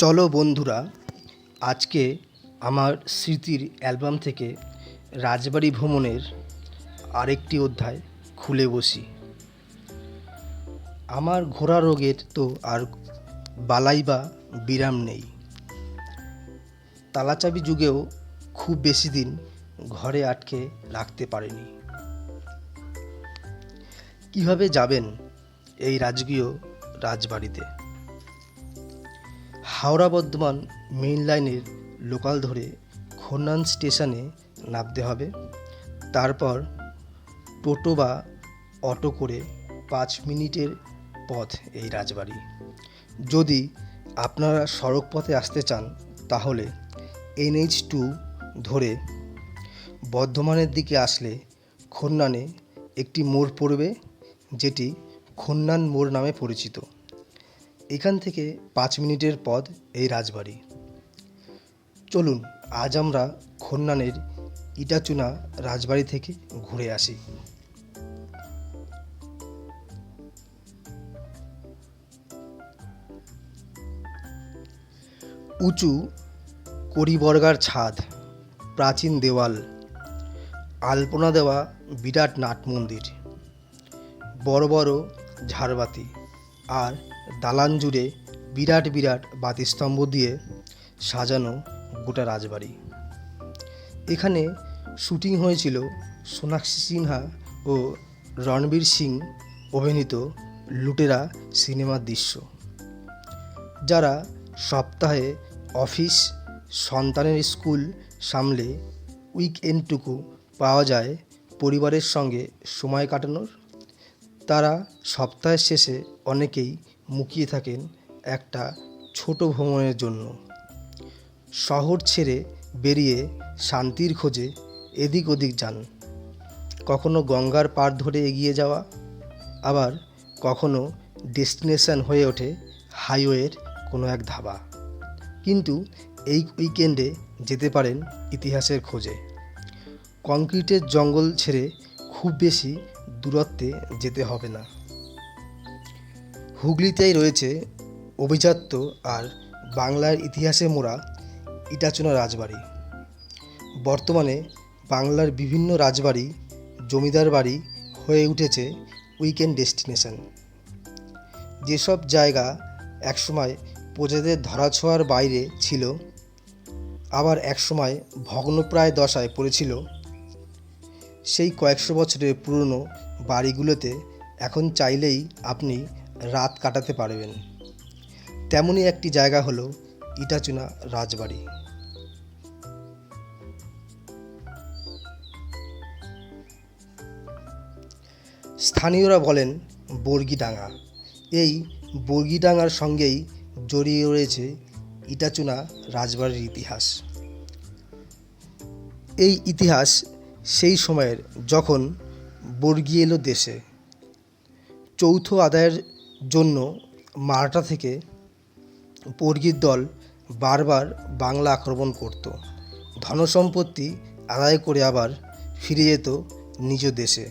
চলো বন্ধুরা, আজকে আমার স্মৃতির অ্যালবাম থেকে রাজবাড়ি ভ্রমণের আরেকটি অধ্যায় খুলে বসি। আমার ঘোড়া রোগের তো আর বালাই বা বিরাম নেই। তালাচাবি যুগেও খুব বেশি দিন ঘরে আটকে রাখতে পারেনি। কীভাবে যাবেন এই রাজকীয় রাজবাড়িতে? হাওড়া বর্ধমান মেইন লাইনের লোকাল ধরে খন্নান স্টেশনে নামতে হবে। তারপর টোটো বা অটো করে পাঁচ মিনিটের পথ এই রাজবাড়ি। যদি আপনারা সড়ক পথে আসতে চান, তাহলে এনএইচ টু ধরে বর্ধমানের দিকে আসলে খন্নানে একটি মোড় পড়বে, যেটি খন্নান মোড় নামে পরিচিত। এখান থেকে পাঁচ মিনিটের পথ এই রাজবাড়ি। চলুন, আজ আমরা খন্নানের ইটাচুনা রাজবাড়ি থেকে ঘুরে আসি। উঁচু করিবর্গার ছাদ, প্রাচীন দেওয়াল, আলপনা দেওয়া বিরাট নাট মন্দির বড় বড় ঝাড়বাতি আর দালান জুড়ে বিরাট বিরাট বাতিস্তম্ভ দিয়ে সাজানো গোটা রাজবাড়ি। এখানে শুটিং হয়েছিল সোনাক্ষী সিনহা ও রণবীর সিং অভিনীত লুটেরা সিনেমার দৃশ্য। যারা সপ্তাহে অফিস, সন্তানের স্কুল সামলে উইকএন্ডটুকু পাওয়া যায় পরিবারের সঙ্গে সময় কাটানোর, তারা সপ্তাহের শেষে অনেকেই মুখিয়ে থাকেন একটা ছোট ভ্রমণের জন্য। শহর ছেড়ে বেরিয়ে শান্তির খোঁজে এদিক ওদিক যান। কখনো গঙ্গার পাড় ধরে এগিয়ে যাওয়া, আবার কখনো ডেস্টিনেশন হয়ে ওঠে হাইওয়ের কোনো এক ধাবা। কিন্তু এই উইকেন্ডে যেতে পারেন ইতিহাসের খোঁজে। কংক্রিটের জঙ্গল ছেড়ে খুব বেশি দূরত্বে যেতে হবে না। হুগলিতেই রয়েছে অভিজাত্য আর বাংলার ইতিহাসে মোড়া ইটাচুনা রাজবাড়ি। বর্তমানে বাংলার বিভিন্ন রাজবাড়ি জমিদার বাড়ি হয়ে উঠেছে উইকেন্ড ডেস্টিনেশন। যেসব জায়গা একসময় প্রজাদের ধরাছোঁয়ার বাইরে ছিল, আবার একসময় ভগ্নপ্রায় দশায় পড়েছিল, সেই কয়েকশো বছরের পুরনো বাড়িগুলোতে এখন চাইলেই আপনি রাত কাটাতে পারবেন। তেমনই একটি জায়গা হলো ইটাচুনা রাজবাড়ি। স্থানীয়রা বলেন, বর্গিডাঙ্গা। এই বর্গিডাঙ্গার সঙ্গেই জড়িয়ে রয়েছে ইটাচুনা রাজবাড়ির ইতিহাস। এই ইতিহাস সেই সময়ের যখন বর্গি এলো দেশে। চৌথ আদায়ের জন্য মারাঠা থেকে বর্গির দল বারবার বাংলা আক্রমণ করত। ধনসম্পত্তি আদায় করে আবার ফিরে যেত নিজ দেশে।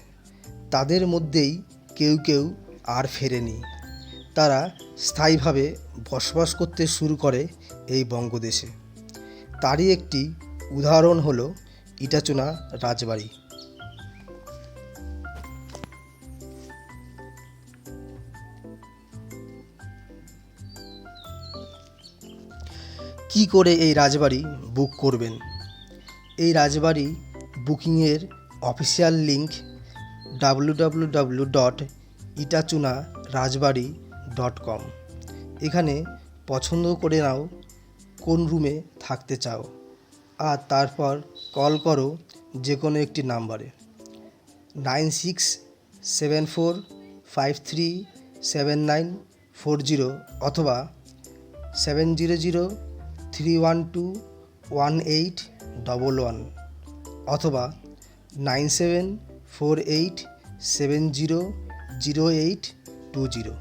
তাদের মধ্যেই কেউ কেউ আর ফেরেনি। তারা স্থায়ীভাবে বসবাস করতে শুরু করে এই বঙ্গদেশে। তারই একটি উদাহরণ হলো ইটাচুনা রাজবাড়ি। কি করে এই রাজবাড়ি বুক করবেন? এই রাজবাড়ি বুকিংয়ের official link W W dot Itachuna Rajbari dot com এখানে পছন্দ করে নাও কোন রুমে থাকতে চাও। আর তারপর কল করো যে কোনো একটি নাম্বারে nine six seven four five three seven nine four zero অথবা seven zero zero three one two one eight double one অথবা nine seven four eight seven zero zero eight two zero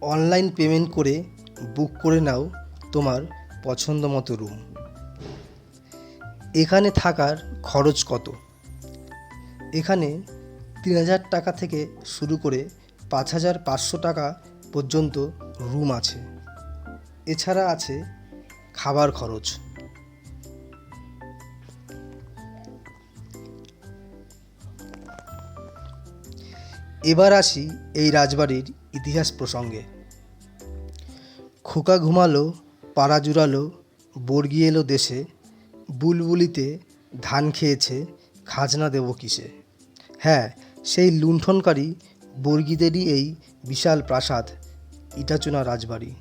online payment করে book করে নাও তোমার পছন্দ মতো room. এখানে থাকার খরচ কত? এখানে তিন হাজার টাকা থেকে শুরু করে পাঁচ হাজার পাঁচশো টাকা পর্যন্ত রুম আছে। এছাড়া আছে খাবার খরচ। এবার আসি এই রাজবাড়ির ইতিহাস প্রসঙ্গে। খোকা ঘুমালো, পাড়া জুড়ালো, বর্গি এলো দেশে, বুলবুলিতে ধান খেয়েছে, খাজনা দেব কিসে? হ্যাঁ সেই লুণ্ঠনকারী বর্গীদেরই এই বিশাল প্রাসাদ, ইটাচুনা রাজবাড়ি।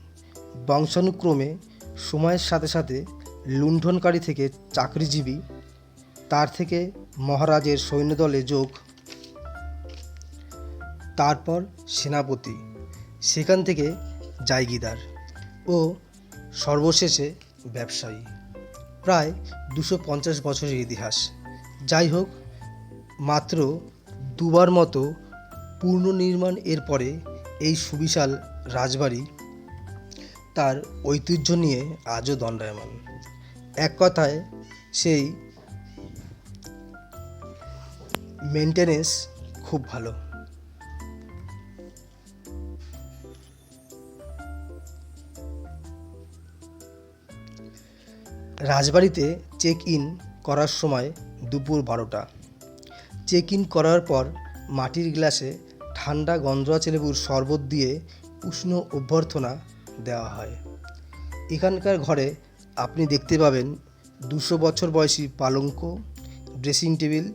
বংশানুক্রমে সময়ের সাথে সাথে লুণ্ঠনকারী থেকে চাকরিজীবী, তার থেকে মহারাজের সৈন্যদলে যোগ, তারপর সেনাপতি, সেখান থেকে জায়গিদার ও সর্বশেষে ব্যবসায়ী। প্রায় দুশো পঞ্চাশ বছরের ইতিহাস। যাই হোক, মাত্র দুবার মতো পুনর্নির্মাণ এর পরে এই সুবিশাল রাজবাড়ি তার ঐতিহ্য নিয়ে আজও দণ্ডায়মান। এক কথায়, সেই মেনটেনেন্স খুব ভালো। রাজবাড়িতে চেক ইন করার সময় দুপুর বারোটা। চেক ইন করার পর মাটির গ্লাসে ঠান্ডা গন্ধরাজ লেবুর শরবত দিয়ে উষ্ণ অভ্যর্থনা দেওয়া হয়। এখানকার ঘরে আপনি দেখতে পাবেন দুশো বছর বয়সী পালঙ্ক, ড্রেসিং টেবিল,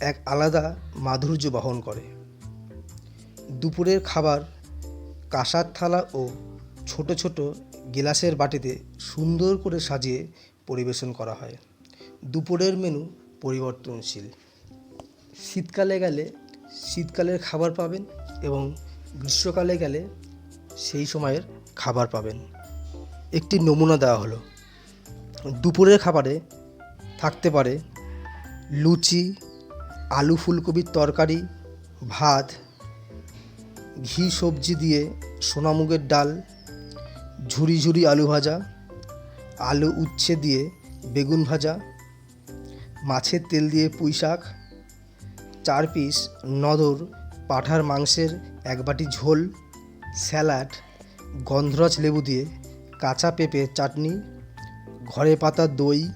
এক আলাদা মাধুর্য বহন করে। দুপুরের খাবার কাঁসার থালা ও ছোট ছোট গিলাসের বাটিতে সুন্দর করে সাজিয়ে পরিবেশন করা হয়। দুপুরের মেনু পরিবর্তনশীল। শীতকালে গেলে শীতকালের খাবার পাবেন এবং গ্রীষ্মকালে গেলে সেই সময়ের খাবার পাবেন। একটি নমুনা দেওয়া হলো। দুপুরের খাবারে থাকতে পারে লুচি, আলু ফুলকপির তরকারি, ভাত, ঘি সবজি দিয়ে সোনামুগের ডাল, ঝুরি ঝুরি আলু ভাজা, আলু উচ্ছে দিয়ে বেগুন ভাজা, মাছের তেল দিয়ে পুঁই শাক, চার পিস নদর, পাঠার মাংসের এক বাটি ঝোল, স্যালাড গন্ধরাজ লেবু দিয়ে কাঁচা পেঁপে চাটনি, ঘরে পাতা দই,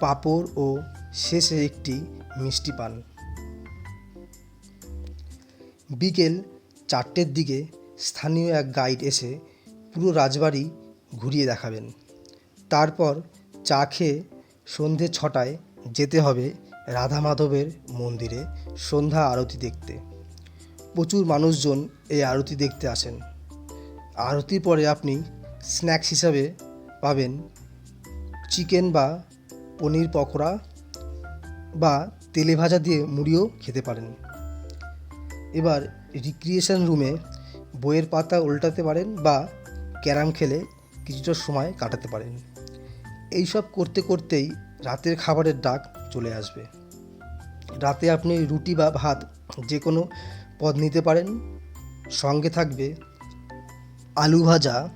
পাঁপড় ও শেষে একটি মিষ্টি পান বিকেল চারটের দিকে স্থানীয় এক গাইড এসে পুরো রাজবাড়ি ঘুরিয়ে দেখাবেন। তারপর চা খেয়ে সন্ধে ছটায় যেতে হবে রাধা মাধবের মন্দিরে সন্ধ্যা আরতি দেখতে। প্রচুর মানুষজন এই আরতি দেখতে আসেন। আরতির পরে আপনি স্ন্যাক্স হিসাবে পাবেন চিকেন বা পনির পকোড়া বা তেলে ভাজা দিয়ে মুড়িও খেতে পারেন। এবার রিক্রিয়েশন রুমে বইয়ের পাতা উল্টাতে পারেন বা ক্যারাম খেলে কিছুটা সময় কাটাতে পারেন। এইসব করতে করতেই রাতের খাবারের ডাক চলে আসবে। রাতে আপনি রুটি বা ভাত যে কোনো পদ নিতে পারেন। সঙ্গে থাকবে আলু ভাজা,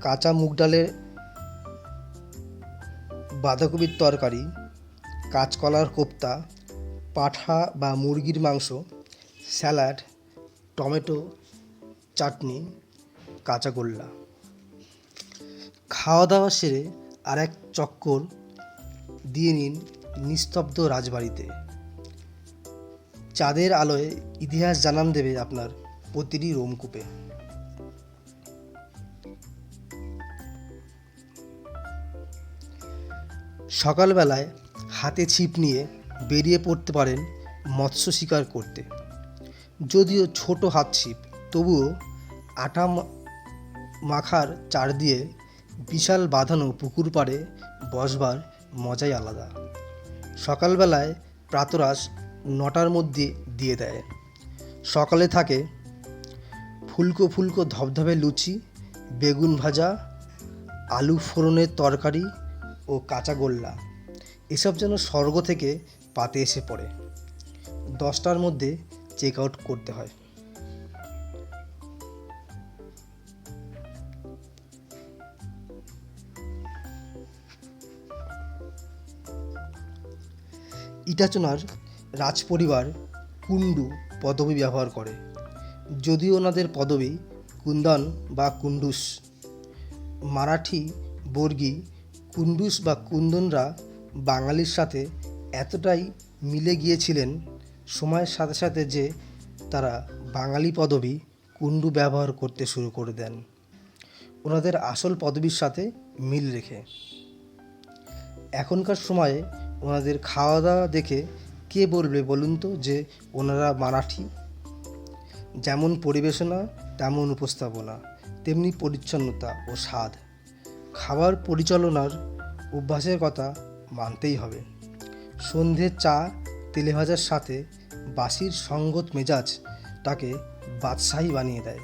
কাঁচা মুগ ডালের বাঁধাকপির তরকারি, কাঁচকলার কোপ্তা, পাঠা বা মুরগির মাংস, স্যালাড, টমেটো, চাটনি কাঁচাগোল্লা খাওয়া দাওয়া সেরে আর এক চক্কর দিয়ে নিন নিস্তব্ধ রাজবাড়িতে। চাঁদের আলোয় ইতিহাস জানান দেবে আপনার প্রতিটি রোমকূপে। সকালবেলায় হাতে ছিপ নিয়ে বেরিয়ে পড়তে পারেন মৎস্য শিকার করতে। যদিও ছোট হাত ছিপ, তবুও আটা মাখার চার দিয়ে বিশাল বাঁধানো পুকুর পাড়ে বসবার মজাই আলাদা। সকালবেলায় প্রাতরাশ নটার মধ্যে দিয়ে দেয়। সকালে থাকে ফুলকো ফুলকো ধবধবে লুচি, বেগুন ভাজা, আলু ফোড়নের তরকারি ও কাঁচা গোল্লা। এসব যেন স্বর্গ থেকে পাতে এসে পড়ে। দশটার মধ্যে চেক আউট করতে হয়। ইটাচনার রাজপরিবার কুন্ডু পদবি ব্যবহার করে। যদিও ওনাদের পদবি কুন্দন বা কুন্ডুস মারাঠি, বর্গী কুন্ডুস বা কুন্দনরা বাঙালির সাথে এতটাই মিলে গিয়েছিলেন সময়ের সাথে সাথে যে তারা বাঙালি পদবী কুন্ডু ব্যবহার করতে শুরু করে দেন। ওনাদের আসল পদবীর সাথে মিল রেখে। এখনকার সময়ে ওনাদের খাওয়া দাওয়া দেখে কে বলবে বলুন তো যে ওনারা মারাঠি? যেমন পরিবেশনা, তেমন উপস্থাপনা, তেমনি পরিচ্ছন্নতা ও স্বাদ। খাবার পরিচালনার অভ্যাসের কথা মানতেই হবে। সন্ধে চা তেলে ভাজার সাথে বাসির সঙ্গত মেজাজ তাকে বাদশাহী বানিয়ে দেয়।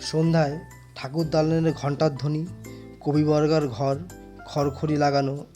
সন্ধ্যায় ঠাকুর দালানের ঘণ্টার ধ্বনি কবিবর্গার ঘর, খড়খড়ি লাগানো